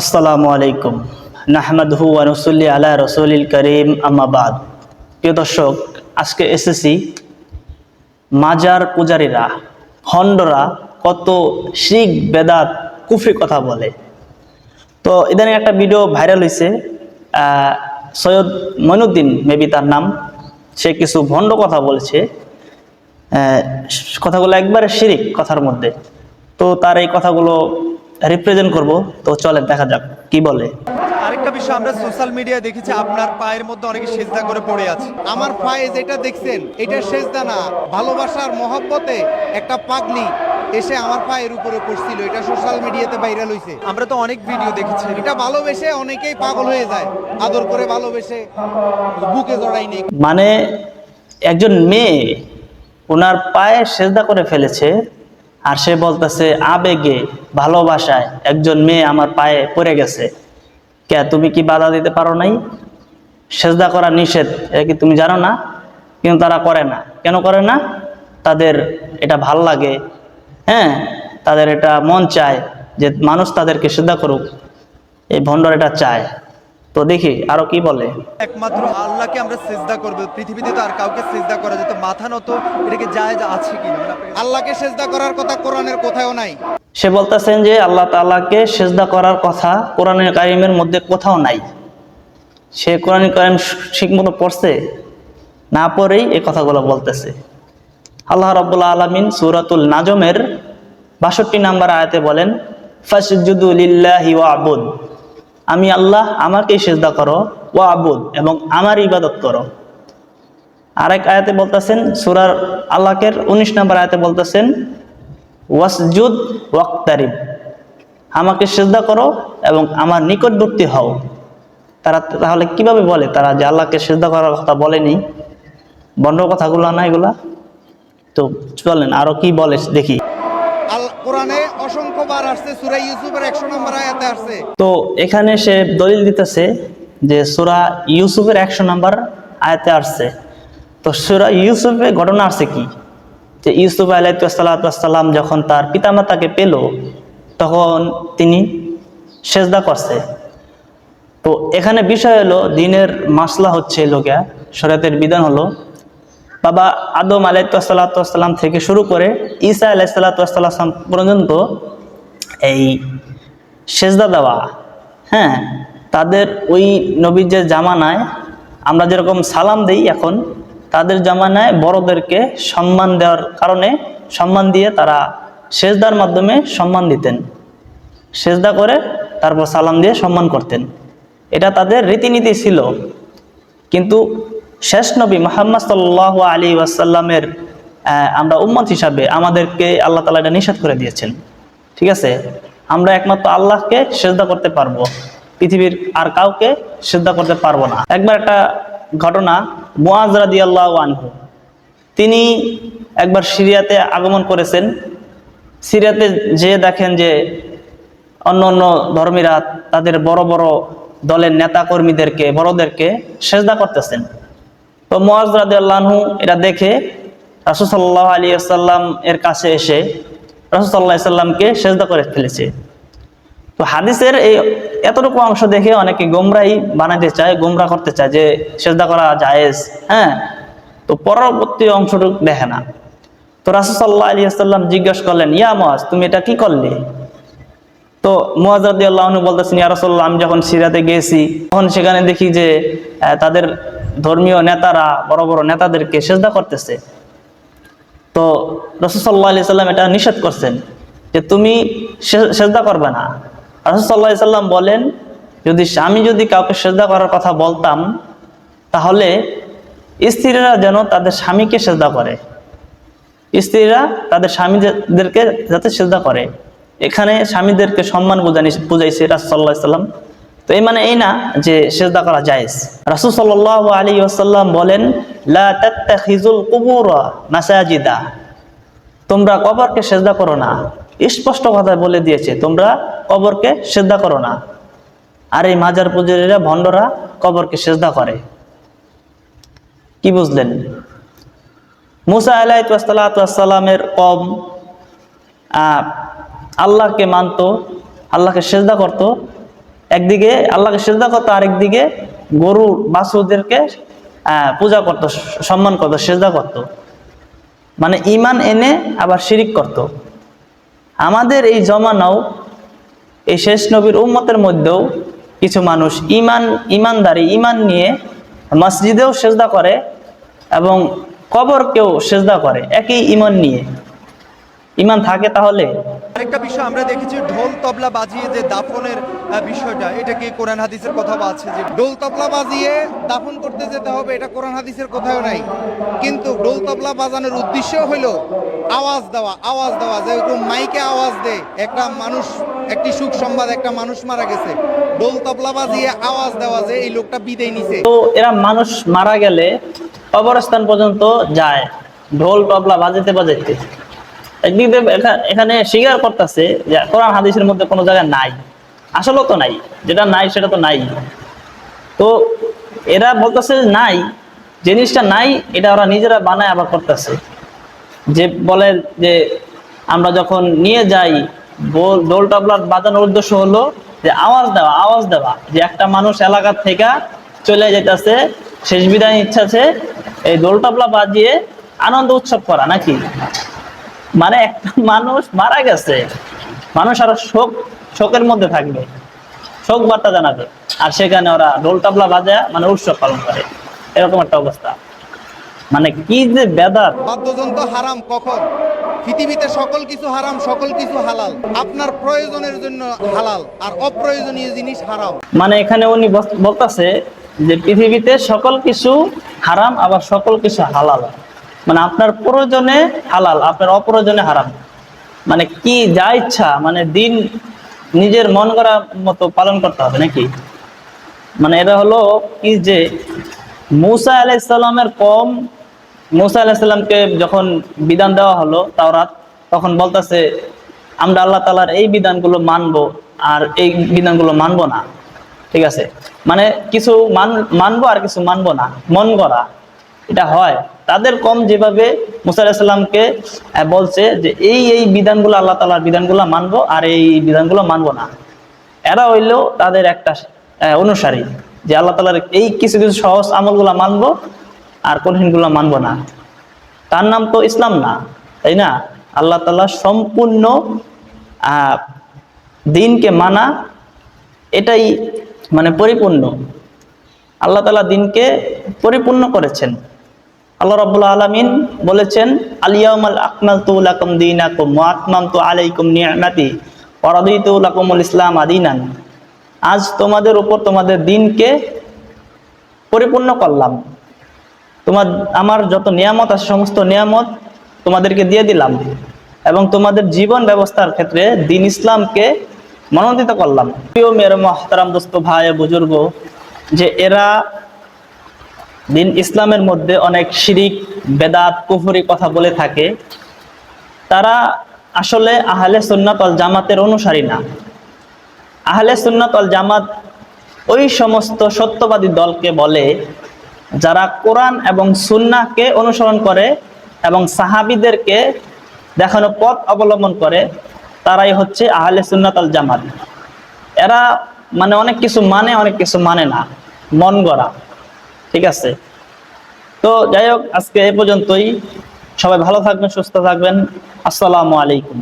আসসালামু আলাইকুম। নাহমাদহু আনুসুল্লি আলা রসুলিল করিম আম্মাবাদ প্রিয় দর্শক, আজকে এসেছি মাজার পূজারীরা হন্ডরা কত শিখ বেদাত কুফরি কথা বলে। তো ইদানিং একটা ভিডিও ভাইরাল হয়েছে সৈয়দ মইনুদ্দিন মেবি তার নাম, সে কিছু ভণ্ড কথা বলেছে কথাগুলো একবারে শিরিক কথার মধ্যে। তো তার এই কথাগুলো রিপ্রেজেন্ট করব। তো চলে দেখা যাক কি বলে। আরেকটা বিষয় আমরা সোশ্যাল মিডিয়ায় দেখেছি আপনার পায়ের মধ্যে অনেকে সেজদা করে পড়ে আছে। আমার পায়ে যেটা দেখছেন এটা সেজদা না ভালোবাসার মহব্বতে একটা পাগলি এসে আমার পায়ের উপরে পড়ছিল এটা সোশ্যাল মিডিয়াতে ভাইরাল হয়েছে আমরা তো অনেক ভিডিও দেখেছি। এটা ভালোবেসে অনেকেই পাগল হয়ে যায় আদর করে ভালোবেসে বুকে জড়াই নেই মানে একজন মেয়ে ওনার পায়ে সেজদা করে ফেলেছে আর সে বলতেছে, আবেগে, ভালোবাসায় একজন মেয়ে আমার পায়ে পড়ে গেছে। কে, তুমি কি বাধা দিতে পারো নাই? সেজদা করা নিষেধ এটা কি তুমি জানো না? কিন্তু তারা করে না। কেন করে না? তাদের এটা ভালো লাগে। হ্যাঁ তাদের এটা মন চায় যে মানুষ তাদেরকে সেদ্ধা করুক। এই ভণ্ডর এটা চায়। তো দেখি আরও কি বলে? একমাত্র আল্লাহকে আমরা সেজদা করব। পৃথিবীতে তো আর কাউকে সেজদা করা যেত মাথা নত এটাকে জায়েজ আছে কি আল্লাহকে সেজদা করার কথা কোরআনের কোথাও নাই। সে বলতেছেন যে আল্লাহ তাআলাকে সেজদা করার কথা কোরআনের কারিমের মধ্যে কোথাও নাই। সে কোরআন কারিম ঠিক মতো পড়ছে না পড়েই এই কথাগুলো বলতেছে। আল্লাহ রাব্বুল আলামিন সূরাতুল নাজমের বাষট্টি নাম্বার আয়াতে বলেন ফাসজুদু লিল্লাহি ওয়াবুদ আমি আল্লাহ আমাকেই সেজদা করো ওয়াবুদ এবং আমার ইবাদত করো। আরেক আয়াতে বলতেছেন, সুরার আল্লাহকের উনিশ নাম্বার আয়াতে বলতেছেন, ওয়াসজুদ ওয়াক্তারিব, আমাকে সেজদা করো এবং আমার নিকটবর্তী হও। তারা তাহলে কীভাবে বলে তারা যে আল্লাহকে সেজদা করার কথা বলেনি? বন্ড কথাগুলো না এগুলা? তো চলেন, আরও কি বলে দেখি। কোরআনে অসংখ্য বার আসছে, সূরা ইউসুফের 100 নম্বর আয়াতে আসছে। তো এখানে সে দলিল দিতেছে যে সুরা ইউসুফের একশো নম্বর আয়াতে আসছে। তো সুরা ইউসুফের ঘটনা আসছে কি? যে ইউসুফ আলাইসাল্লাম যখন তার পিতামাতাকে পেল, তখন তিনি সেজদা করছে। তো এখানে বিষয় হলো, দিনের মাসলা হচ্ছে লোকে শরীয়তের বিধান হলো বাবা আদম আলাইসাল্লাম থেকে শুরু করে ঈসা আলাইসাল্লাম পর্যন্ত এই সেজদা দেওয়া হ্যাঁ তাদের ওই নবীর যে জামানায় আমরা যেরকম সালাম দেই এখন, তাদের জামানায় বড়দেরকে সম্মান দেওয়ার কারণে সম্মান দিয়ে তারা সেজদার মাধ্যমে সম্মান দিতেন। সেজদা করে তারপর সালাম দিয়ে সম্মান করতেন। এটা তাদের রীতিনীতি ছিল। কিন্তু শেষ নবী মোহাম্মদ সাল্লাহ আলী ওয়াসাল্লামের আমরা উম্মত হিসাবে আমাদেরকে আল্লাহ তালা এটা নিষেধ করে দিয়েছেন। ঠিক আছে? আমরা একমাত্র আল্লাহকে সেজদা করতে পারব। পৃথিবীর আর কাউকে সেজদা করতে পারব না। একবার একটা ঘটনা, মুআজ রাদিয়াল্লাহু আনহু। তিনি একবার সিরিয়াতে আগমন করেছেন। সিরিয়াতে যে দেখেন যে অন্য অন্য ধর্মীরা তাদের বড় বড় দলের নেতা কর্মীদেরকে বড়দেরকে সেজদা করতেছেন। তো মোয়াজ রাদিয়াল্লাহু এটা দেখে রাসূলুল্লাহ আলী আসাল্লাম এর কাছে এসে রাসূলুল্লাহ সাল্লামকে সেজদা করে ফেলেছে। তো হাদিসের এই এতটুকু অংশ দেখে অনেকে গোমরাই বানাতে চায় গোমরা করতে চায় যে সেজদা করা জায়েজ হ্যাঁ? তো পরবর্তী অংশটুকু দেখে না। তো রাসূলুল্লাহ আলী আসাল্লাম জিজ্ঞেস করলেন, ইয়া মোয়াজ তুমি এটা কি করলে? তো মুয়াজ্জাদি আল্লাহ বলতেছেন, ইয়া রাসূলুল্লাহ, আমি যখন সিরাতে গেছি, তখন সেখানে দেখি যে তাদের ধর্মীয় নেতারা, বড় বড় নেতাদেরকে সেজদা করতেছে। তো সাল্লাম এটা নিষেধ করছেন যে তুমি সেজদা করবে না। রসুল্লাহ সাল্লাম বলেন, যদি আমি যদি কাউকে সেজদা করার কথা বলতাম, তাহলে স্ত্রীরা যেন তাদের স্বামীকে সেজদা করে। স্ত্রীরা তাদের স্বামীদেরকে যাতে সেজদা করে। এখানে স্বামীদেরকে সম্মান বোঝানি, বুঝাইছে রাসুল্লাহ সাল্লাম। তো এই মানে এই না যে সেজদা করা জায়েজ। রাসুল সাল্লাহ আলী আসাল্লাম বলেন, লা তাত্তাখিজুল কুবুর মাসাজিদা। তোমরা কবরকে সেজদা করো না। স্পষ্ট কথা বলে দিয়েছে, তোমরা কবরকে সেজদা করো না। আর এই মাজার পুজারীরা, ভণ্ডরা কবরকে সেজদা করে। কি বুঝলেন? মুসা আলাইসালামের কম আল্লাহকে মানতো, আল্লাহকে সেজদা করত একদিকে আল্লাহকে সেজদা করতো আরেকদিকে গরু বাছুরদেরকে আহ, পূজা করতো সম্মান করতো সেজদা করতো। মানে ইমান এনে আবার শিরিক করত। আমাদের এই জমানাও এই শেষ নবীর উম্মতের মধ্যেও কিছু মানুষ ইমান ইমানদারি ইমান নিয়ে মসজিদেও সেজদা করে এবং কবরকেও সেজদা করে একই ইমান নিয়ে। ইমান থাকে তাহলে? আরেকটা বিষয় আমরা দেখেছি ঢোল তবলা বাজিয়ে যে দাফনের বিষয়টা এটা কি কোরআন হাদিসের কথা আছে যে ঢোল তবলা বাজিয়ে দাফন করতে যেতে হবে এটা কোরআন হাদিসের কোথাও নাই। কিন্তু ঢোল তবলা বাজানোর উদ্দেশ্য হলো আওয়াজ দেওয়া আওয়াজ দেওয়া যেরকম মাইকে আওয়াজ দেয় একটা মানুষ একটি সুখ সংবাদ একটা মানুষ মারা গেছে। ঢোল তবলা বাজিয়ে আওয়াজ দেওয়া যে এই লোকটা বিদায় নিছে। তো এরা মানুষ মারা গেলে কবরস্থান পর্যন্ত যায় ঢোল তবলা বাজাইতে বাজাইতে। একদিক দিয়ে এখানে স্বীকার করতেছে যে কোরআন হাদিসের মধ্যে কোনো জায়গায় নাই। আসলেও তো নাই। যেটা নাই, সেটা তো নাই। তো এরা বলতেছে নাই জিনিসটা নাই, এটা ওরা নিজেরা বানায় আবার করতেছে। যে বলে যে আমরা যখন নিয়ে যাই ডোল টাবলার বাজানোর উদ্দেশ্য হলো যে আওয়াজ দেওয়া আওয়াজ দেওয়া। যে একটা মানুষ এলাকার থেকে চলে যেতেছে শেষ বিদায় ইচ্ছা আছে, এই দোল টাবলা বাজিয়ে আনন্দ উৎসব করা, নাকি? মানে একটা মানুষ মারা গেছে মানুষ আরও শোক শোকের মধ্যে থাকবে। শোক বার্তা জানাবে। আর সেখানে ওরা ডোল টাবলা বাজা মানে উৎসব পালন করে। এরকম একটা অবস্থা। মানে কি যে বেদাত। বাদ্যযন্ত্র হারাম কখন? পৃথিবীতে সকল কিছু হারাম সকল কিছু হালাল। আপনার প্রয়োজনের জন্য হালাল আর অপ্রয়োজনীয় জিনিস হারাম। মানে এখানে উনি বলতাছে যে পৃথিবীতে সকল কিছু হারাম আবার সকল কিছু হালাল। মানে আপনার প্রয়োজনে হালাল, আপনার অপ্রয়োজনে হারাম। মানে কি যা ইচ্ছা মানে দিন নিজের মন করা মতো পালন করতে হবে নাকি? মানে এটা হলো কি যে, মুসা আলাইসাল্লামের কম, মুসা আলাইসাল্লামকে যখন বিধান দেওয়া হলো তাওরাত, তখন বলতেছে, আমরা আল্লাহ তালার এই বিধানগুলো মানবো আর এই বিধানগুলো মানবো না। ঠিক আছে? মানে কিছু মান, মানবো আর কিছু মানবো না। মন করা এটা হয়। তাদের কম যেভাবে মুসা আলাহিসাল্লামকে বলছে যে এই এই বিধানগুলো আল্লাহ তালার বিধানগুলো মানবো আর এই বিধানগুলো মানবো না। এরা হইল তাদের একটা অনুসারী যে আল্লাহ তালার এই কিছু কিছু সহজ আমলগুলো মানবো আর কঠিনগুলো মানবো না। তার নাম তো ইসলাম না, তাই না? আল্লাহ তালা সম্পূর্ণ দিনকে মানা এটাই মানে পরিপূর্ণ। আল্লাহ তালা দিনকে পরিপূর্ণ করেছেন। আল্লাহ রাব্বুল আলামিন বলেছেন আলিয়াউমাল আকমালতু লাকুম দীনাকুম ওয়া আতমামতু আলাইকুম রাদিতু লাকুমুল ইসলাম আদিনান। আজ তোমাদের উপর তোমাদের দিনকে পরিপূর্ণ করলাম। তোমার, আমার যত নিয়ামত আছে, সমস্ত নিয়ামত তোমাদেরকে দিয়ে দিলাম এবং তোমাদের জীবন ব্যবস্থার ক্ষেত্রে দিন ইসলামকে মনোনীত করলাম। প্রিয় মেয়ের মহতারাম দোস্ত, ভাই বুজুর্গ, যে এরা দিন ইসলামের মধ্যে অনেক শিরিক, বেদাত, কুফরি কথা বলে থাকে। তারা আসলে আহলে সুন্নাত অল জামাতের অনুসারী না। আহলে সুন্নাত অল জামাত ওই সমস্ত সত্যবাদী দলকে বলে, যারা কোরআন এবং সুন্নাহকে অনুসরণ করে এবং সাহাবিদেরকে দেখানো পথ অবলম্বন করে, তারাই হচ্ছে আহলে সুন্নাত আল জামাত। এরা মানে অনেক কিছু মানে অনেক কিছু মানে না। মন গড়া। ঠিক আছে? তো যাই হোক, আজকে এ পর্যন্তই। সবাই ভালো থাকবেন, সুস্থ থাকবেন। আসসালামু আলাইকুম।